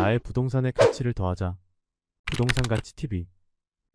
나의 부동산의 가치를 더하자. 부동산 가치 TV.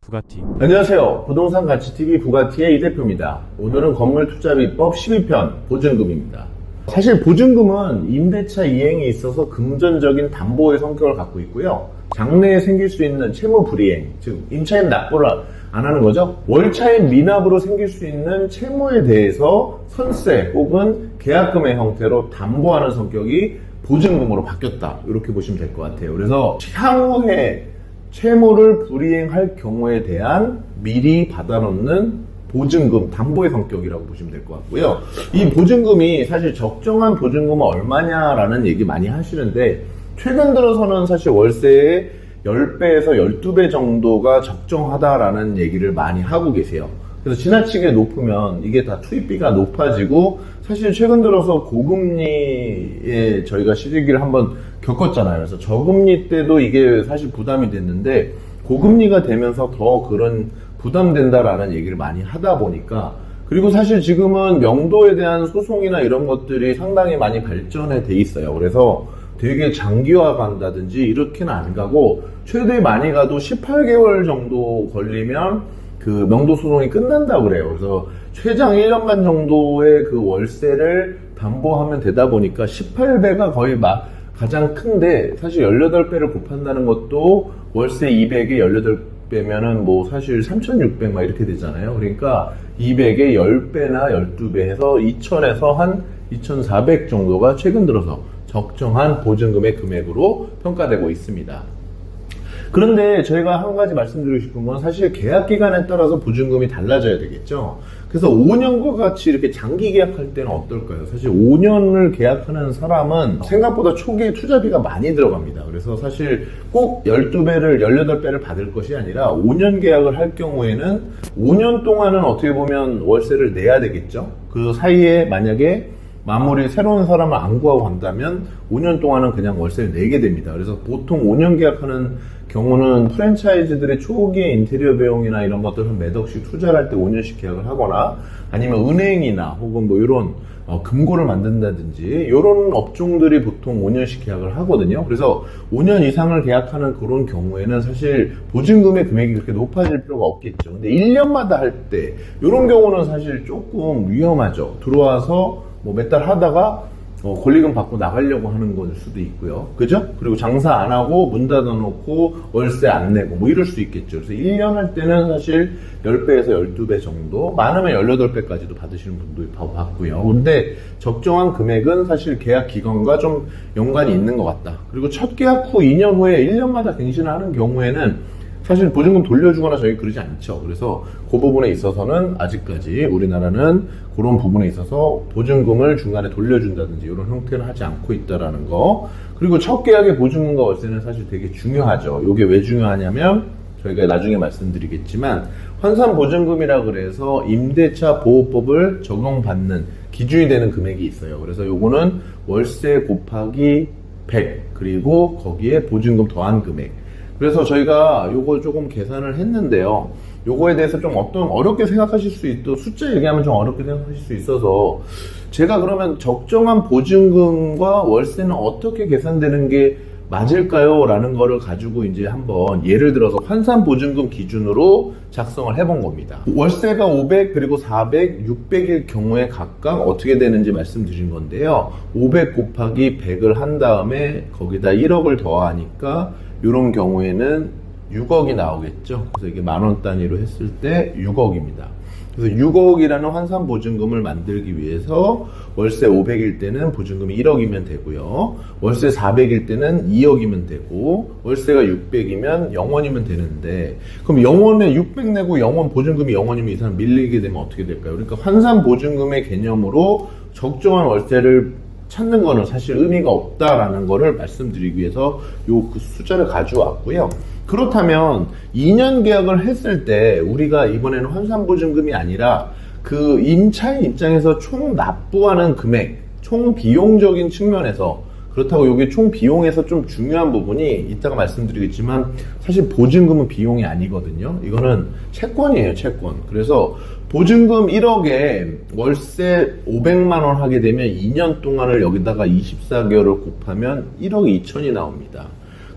부가티. 안녕하세요. 부동산 가치TV 부가티의 이 대표입니다. 오늘은 건물 투자 비법 12편 보증금입니다. 사실 보증금은 임대차 이행에 있어서 금전적인 담보의 성격을 갖고 있고요. 장래에 생길 수 있는 채무 불이행, 즉 임차인 납부를 안 하는 거죠. 월차인 미납으로 생길 수 있는 채무에 대해서 선세 혹은 계약금의 형태로 담보하는 성격이 보증금으로 바뀌었다. 이렇게 보시면 될 것 같아요. 그래서 향후에 채무를 불이행할 경우에 대한 미리 받아놓는 보증금, 담보의 성격이라고 보시면 될 것 같고요. 이 보증금이 사실 적정한 보증금은 얼마냐라는 얘기 많이 하시는데, 최근 들어서는 사실 월세의 10배에서 12배 정도가 적정하다라는 얘기를 많이 하고 계세요. 그래서 지나치게 높으면 이게 다 투입비가 높아지고 사실 최근 들어서 고금리에 저희가 시기를 한번 겪었잖아요. 그래서 저금리 때도 이게 사실 부담이 됐는데 고금리가 되면서 더 그런 부담된다라는 얘기를 많이 하다 보니까 그리고 사실 지금은 명도에 대한 소송이나 이런 것들이 상당히 많이 발전해 돼 있어요. 그래서 되게 장기화 간다든지 이렇게는 안 가고 최대 많이 가도 18개월 정도 걸리면 그 명도 소송이 끝난다고 그래요. 그래서 최장 1년간 정도의 그 월세를 담보하면 되다 보니까 18배가 거의 막 가장 큰데 사실 18배를 곱한다는 것도 월세 200에 18배면은 뭐 사실 3,600 막 이렇게 되잖아요. 그러니까 200에 10배나 12배 해서 2,000에서 한 2,400 정도가 최근 들어서 적정한 보증금의 금액으로 평가되고 있습니다. 그런데 저희가 한 가지 말씀드리고 싶은 건 사실 계약 기간에 따라서 보증금이 달라져야 되겠죠. 그래서 5년과 같이 이렇게 장기 계약할 때는 어떨까요? 사실 5년을 계약하는 사람은 생각보다 초기에 투자비가 많이 들어갑니다. 그래서 사실 꼭 12배를, 18배를 받을 것이 아니라 5년 계약을 할 경우에는 5년 동안은 어떻게 보면 월세를 내야 되겠죠. 그 사이에 만약에 마무리 새로운 사람을 안 구하고 간다면 5년 동안은 그냥 월세를 내게 됩니다. 그래서 보통 5년 계약하는 경우는 프랜차이즈들의 초기의 인테리어 비용이나 이런 것들을 몇 억씩 투자를 할 때 5년씩 계약을 하거나 아니면 은행이나 혹은 뭐 이런 어, 금고를 만든다든지 이런 업종들이 보통 5년씩 계약을 하거든요. 그래서 5년 이상을 계약하는 그런 경우에는 사실 보증금의 금액이 그렇게 높아질 필요가 없겠죠. 근데 1년마다 할 때 이런 경우는 사실 조금 위험하죠. 들어와서 뭐 몇 달 하다가 어, 권리금 받고 나가려고 하는 걸 수도 있고요. 그죠? 그리고 장사 안 하고 문 닫아놓고 월세 안 내고 뭐 이럴 수 있겠죠. 그래서 1년 할 때는 사실 10배에서 12배 정도, 많으면 18배까지도 받으시는 분도 봤고요. 근데 적정한 금액은 사실 계약 기간과 좀 연관이 있는 것 같다. 그리고 첫 계약 후 2년 후에 1년마다 갱신을 하는 경우에는 사실 보증금 돌려주거나 저희 그러지 않죠. 그래서 그 부분에 있어서는 아직까지 우리나라는 그런 부분에 있어서 보증금을 중간에 돌려준다든지 이런 형태는 하지 않고 있다라는 거. 그리고 첫 계약의 보증금과 월세는 사실 되게 중요하죠. 이게 왜 중요하냐면 저희가 나중에 말씀드리겠지만 환산 보증금이라 그래서 임대차 보호법을 적용받는 기준이 되는 금액이 있어요. 그래서 요거는 월세 곱하기 100 그리고 거기에 보증금 더한 금액. 그래서 저희가 요거 조금 계산을 했는데요. 요거에 대해서 좀 어떤 어렵게 생각하실 수 있도 숫자 얘기하면 좀 어렵게 생각하실 수 있어서 제가 그러면 적정한 보증금과 월세는 어떻게 계산되는 게 맞을까요? 라는 거를 가지고 이제 한번 예를 들어서 환산 보증금 기준으로 작성을 해본 겁니다. 월세가 500 그리고 400, 600일 경우에 각각 어떻게 되는지 말씀드린 건데요. 500 곱하기 100을 한 다음에 거기다 1억을 더하니까 이런 경우에는 6억이 나오겠죠. 그래서 이게 만 원 단위로 했을 때 6억입니다. 그래서 6억이라는 환산 보증금을 만들기 위해서 월세 500일 때는 보증금이 1억이면 되고요. 월세 400일 때는 2억이면 되고 월세가 600이면 0원이면 되는데 그럼 0원에 600 내고 0원 보증금이 0원이면 이 사람 밀리게 되면 어떻게 될까요? 그러니까 환산 보증금의 개념으로 적정한 월세를 찾는 거는 사실 의미가 없다라는 거를 말씀드리기 위해서 요 그 숫자를 가져왔고요. 그렇다면 2년 계약을 했을 때 우리가 이번에는 환산보증금이 아니라 그 임차인 입장에서 총 납부하는 금액, 총 비용적인 측면에서 그렇다고 이게 총 비용에서 좀 중요한 부분이 이따가 말씀드리겠지만 사실 보증금은 비용이 아니거든요. 이거는 채권이에요, 채권. 그래서 보증금 1억에 월세 500만 원 하게 되면 2년 동안을 여기다가 24개월을 곱하면 1억 2천이 나옵니다.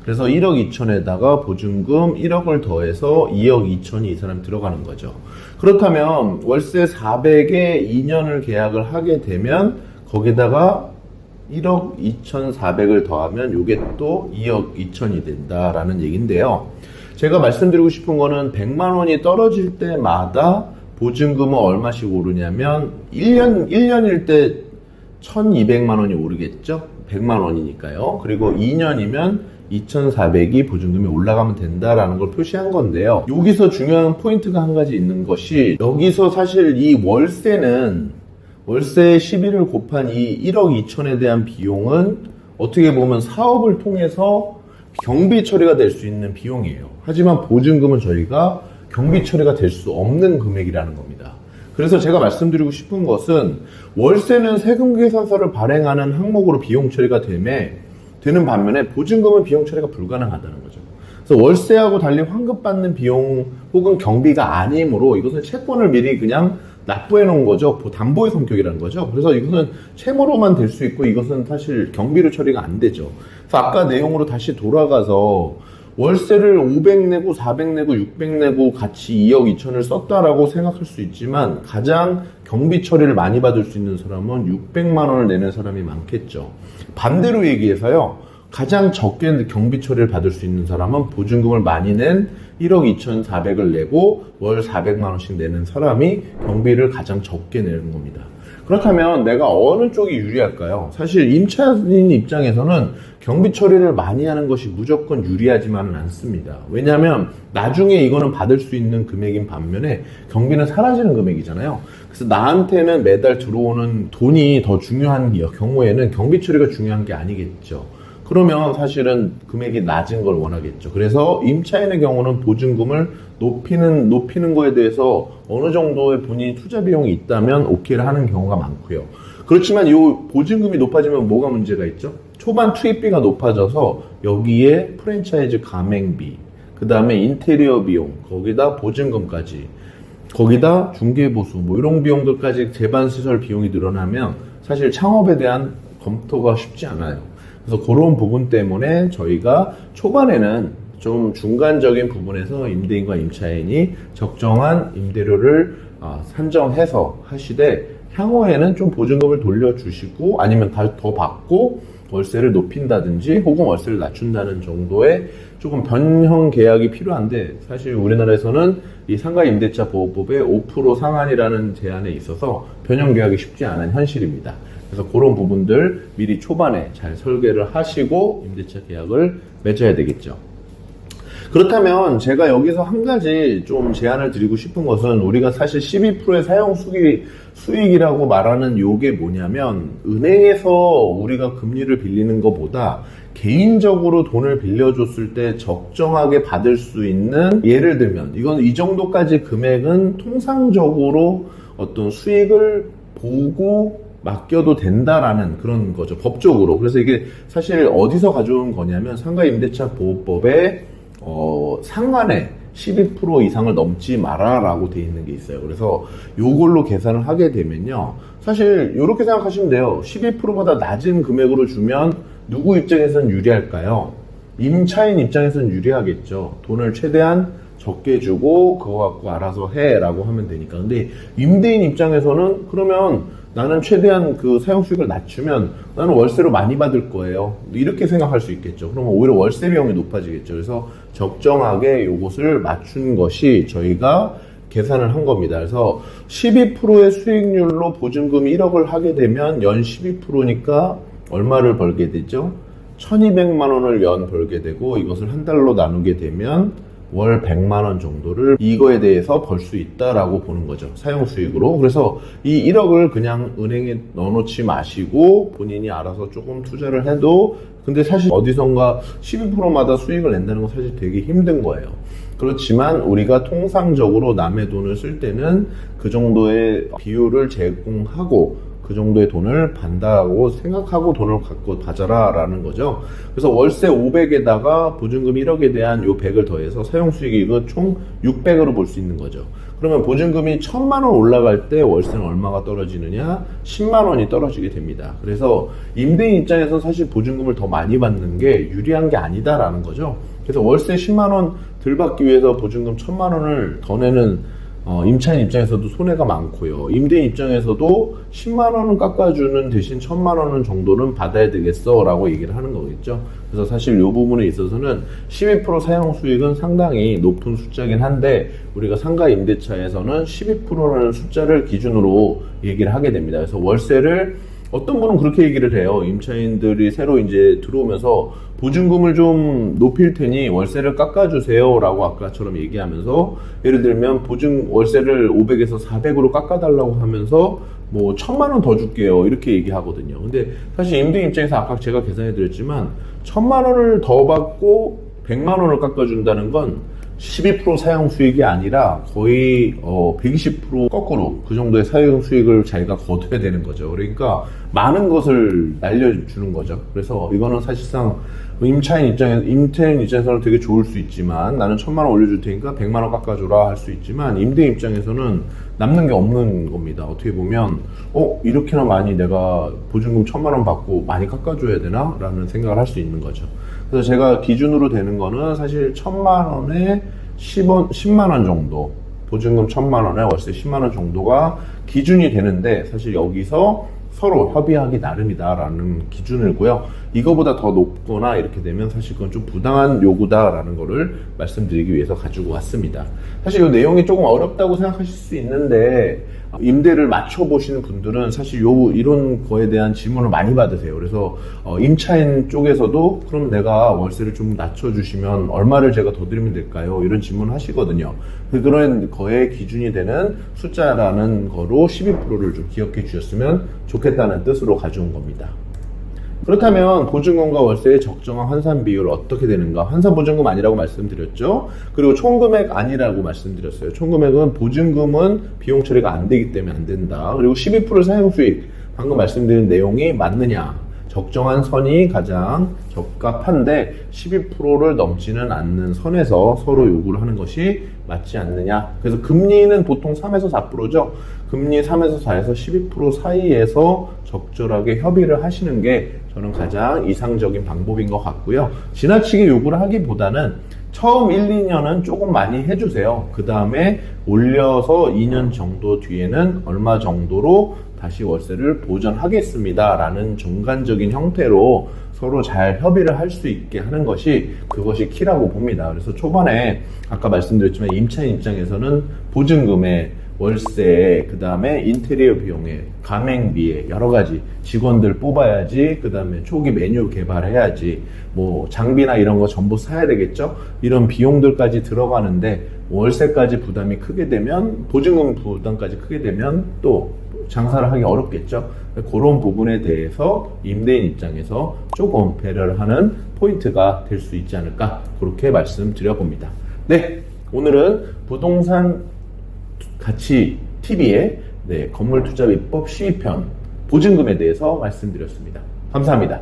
그래서 1억 2천에다가 보증금 1억을 더해서 2억 2천이 이 사람 들어가는 거죠. 그렇다면 월세 400에 2년을 계약을 하게 되면 거기다가 1억 2,400을 더하면 이게 또 2억 2천이 된다라는 얘기인데요. 제가 말씀드리고 싶은 거는 100만 원이 떨어질 때마다 보증금은 얼마씩 오르냐면 1년 1년일 때 1,200만 원이 오르겠죠. 100만 원이니까요. 그리고 2년이면 2,400이 보증금이 올라가면 된다라는 걸 표시한 건데요. 여기서 중요한 포인트가 한 가지 있는 것이 여기서 사실 이 월세는 월세 11을 곱한 이 1억 2천에 대한 비용은 어떻게 보면 사업을 통해서 경비 처리가 될 수 있는 비용이에요. 하지만 보증금은 저희가 경비 처리가 될 수 없는 금액이라는 겁니다. 그래서 제가 말씀드리고 싶은 것은 월세는 세금 계산서를 발행하는 항목으로 비용 처리가 되매 되는 반면에 보증금은 비용 처리가 불가능하다는 거죠. 그래서 월세하고 달리 환급받는 비용 혹은 경비가 아니므로 이것은 채권을 미리 그냥 납부해 놓은 거죠. 담보의 성격이라는 거죠. 그래서 이것은 채무로만 될 수 있고 이것은 사실 경비로 처리가 안 되죠. 그래서 아까 내용으로 다시 돌아가서 월세를 500 내고 400 내고 600 내고 같이 2억 2천을 썼다라고 생각할 수 있지만 가장 경비 처리를 많이 받을 수 있는 사람은 600만 원을 내는 사람이 많겠죠. 반대로 얘기해서요. 가장 적게 경비 처리를 받을 수 있는 사람은 보증금을 많이 낸 1억 2,400을 내고 월 400만 원씩 내는 사람이 경비를 가장 적게 내는 겁니다. 그렇다면 내가 어느 쪽이 유리할까요? 사실 임차인 입장에서는 경비 처리를 많이 하는 것이 무조건 유리하지만은 않습니다. 왜냐하면 나중에 이거는 받을 수 있는 금액인 반면에 경비는 사라지는 금액이잖아요. 그래서 나한테는 매달 들어오는 돈이 더 중요한 경우에는 경비 처리가 중요한 게 아니겠죠. 그러면 사실은 금액이 낮은 걸 원하겠죠. 그래서 임차인의 경우는 보증금을 높이는 높이는 거에 대해서 어느 정도의 본인이 투자 비용이 있다면 오케이를 하는 경우가 많고요. 그렇지만 이 보증금이 높아지면 뭐가 문제가 있죠? 초반 투입비가 높아져서 여기에 프랜차이즈 가맹비, 그 다음에 인테리어 비용, 거기다 보증금까지, 거기다 중개보수, 뭐 이런 비용들까지 재반 시설 비용이 늘어나면 사실 창업에 대한 검토가 쉽지 않아요. 그래서 그런 부분 때문에 저희가 초반에는 좀 중간적인 부분에서 임대인과 임차인이 적정한 임대료를 아, 산정해서 하시되 향후에는 좀 보증금을 돌려주시고 아니면 다더 받고 월세를 높인다든지 혹은 월세를 낮춘다는 정도의 조금 변형 계약이 필요한데 사실 우리나라에서는 이 상가 임대차 보호법의 5% 상한이라는 제한에 있어서 변형 계약이 쉽지 않은 현실입니다. 그래서 그런 부분들 미리 초반에 잘 설계를 하시고 임대차 계약을 맺어야 되겠죠. 그렇다면 제가 여기서 한 가지 좀 제안을 드리고 싶은 것은 우리가 사실 12%의 사용 수익, 수익이라고 말하는 요게 뭐냐면 은행에서 우리가 금리를 빌리는 것보다 개인적으로 돈을 빌려줬을 때 적정하게 받을 수 있는 예를 들면 이건 이 정도까지 금액은 통상적으로 어떤 수익을 보고 맡겨도 된다라는 그런 거죠 법적으로 그래서 이게 사실 어디서 가져온 거냐면 상가 임대차 보호법에 어, 상한에 12% 이상을 넘지 마라라고 돼 있는 게 있어요. 그래서 요걸로 계산을 하게 되면요. 사실 이렇게 생각하시면 돼요. 12%보다 낮은 금액으로 주면 누구 입장에서는 유리할까요? 임차인 입장에서는 유리하겠죠. 돈을 최대한 적게 주고 그거 갖고 알아서 해라고 하면 되니까. 근데 임대인 입장에서는 그러면 나는 최대한 그 사용 수익을 낮추면 나는 월세로 많이 받을 거예요. 이렇게 생각할 수 있겠죠. 그러면 오히려 월세 비용이 높아지겠죠. 그래서 적정하게 요것을 맞춘 것이 저희가 계산을 한 겁니다. 그래서 12%의 수익률로 보증금 1억을 하게 되면 연 12%니까 얼마를 벌게 되죠? 1200만 원을 연 벌게 되고 이것을 한 달로 나누게 되면 월 100만 원 정도를 이거에 대해서 벌 수 있다라고 보는 거죠. 사용 수익으로. 그래서 이 1억을 그냥 은행에 넣어놓지 마시고 본인이 알아서 조금 투자를 해도 근데 사실 어디선가 12%마다 수익을 낸다는 건 사실 되게 힘든 거예요. 그렇지만 우리가 통상적으로 남의 돈을 쓸 때는 그 정도의 비율을 제공하고 그 정도의 돈을 반다고 생각하고 돈을 갖고 가져라라는 거죠. 그래서 월세 500에다가 보증금 1억에 대한 요 100을 더해서 사용 수익이 총 600으로 볼 수 있는 거죠. 그러면 보증금이 천만 원 올라갈 때 월세는 얼마가 떨어지느냐? 10만 원이 떨어지게 됩니다. 그래서 임대인 입장에서 사실 보증금을 더 많이 받는 게 유리한 게 아니다라는 거죠. 그래서 월세 10만 원 덜 받기 위해서 보증금 천만 원을 더 내는 어, 임차인 입장에서도 손해가 많고요. 임대인 입장에서도 10만 원은 깎아주는 대신 1000만 원은 정도는 받아야 되겠어 라고 얘기를 하는 거겠죠. 그래서 사실 이 부분에 있어서는 12% 사용 수익은 상당히 높은 숫자긴 한데 우리가 상가 임대차에서는 12%라는 숫자를 기준으로 얘기를 하게 됩니다. 그래서 월세를 어떤 분은 그렇게 얘기를 해요. 임차인들이 새로 이제 들어오면서 보증금을 좀 높일 테니 월세를 깎아주세요. 라고 아까처럼 얘기하면서 예를 들면 보증 월세를 500에서 400으로 깎아달라고 하면서 뭐 천만 원 더 줄게요. 이렇게 얘기하거든요. 근데 사실 임대인 입장에서 아까 제가 계산해 드렸지만 천만 원을 더 받고 100만 원을 깎아준다는 건 12% 사용 수익이 아니라 거의 어, 120% 거꾸로 그 정도의 사용 수익을 자기가 거둬야 되는 거죠. 그러니까 많은 것을 날려주는 거죠. 그래서 이거는 사실상 임차인 입장에 임차인 입장에서는 되게 좋을 수 있지만 나는 천만 원 올려줄 테니까 백만 원 깎아줘라 할 수 있지만 임대인 입장에서는 남는 게 없는 겁니다. 어떻게 보면 어 이렇게나 많이 내가 보증금 천만 원 받고 많이 깎아줘야 되나라는 생각을 할 수 있는 거죠. 그래서 제가 기준으로 되는 거는 사실 천만 원에 10원, 10만 원 정도, 보증금 천만 원에 월세 10만 원 정도가 기준이 되는데 사실 여기서 서로 협의하기 나름이다라는 기준이고요. 이거보다 더 높거나 이렇게 되면 사실 그건 좀 부당한 요구다라는 거를 말씀드리기 위해서 가지고 왔습니다. 사실 이 내용이 조금 어렵다고 생각하실 수 있는데 임대를 맞춰 보시는 분들은 사실 요 이런 거에 대한 질문을 많이 받으세요. 그래서 어, 임차인 쪽에서도 그럼 내가 월세를 좀 낮춰 주시면 얼마를 제가 더 드리면 될까요? 이런 질문을 하시거든요. 그 그런 거에 기준이 되는 숫자라는 거로 12%를 좀 기억해 주셨으면 좋겠다 는 뜻으로 가져온 겁니다. 그렇다면 보증금과 월세의 적정한 환산 비율 어떻게 되는가? 환산 보증금 아니라고 말씀드렸죠. 그리고 총금액 아니라고 말씀드렸어요. 총금액은 보증금은 비용 처리가 안 되기 때문에 안 된다. 그리고 12% 사용 수익 방금 말씀드린 내용이 맞느냐? 적정한 선이 가장 적합한데 12%를 넘지는 않는 선에서 서로 요구를 하는 것이 맞지 않느냐. 그래서 금리는 보통 3에서 4%죠. 금리 3에서 4에서 12% 사이에서 적절하게 협의를 하시는 게 저는 가장 이상적인 방법인 것 같고요. 지나치게 요구를 하기보다는 처음 1, 2년은 조금 많이 해주세요. 그 다음에 올려서 2년 정도 뒤에는 얼마 정도로 다시 월세를 보전하겠습니다. 라는 중간적인 형태로 서로 잘 협의를 할 수 있게 하는 것이 그것이 키라고 봅니다. 그래서 초반에 아까 말씀드렸지만 임차인 입장에서는 보증금에 월세, 그 다음에 인테리어 비용에, 가맹비에, 여러 가지 직원들 뽑아야지, 그 다음에 초기 메뉴 개발해야지, 뭐 장비나 이런 거 전부 사야 되겠죠? 이런 비용들까지 들어가는데 월세까지 부담이 크게 되면, 보증금 부담까지 크게 되면 또 장사를 하기 어렵겠죠? 그런 부분에 대해서 임대인 입장에서 조금 배려를 하는 포인트가 될 수 있지 않을까, 그렇게 말씀드려 봅니다. 네, 오늘은 부동산 가치 TV의 네, 건물 투자 비법 12편 보증금에 대해서 말씀드렸습니다. 감사합니다.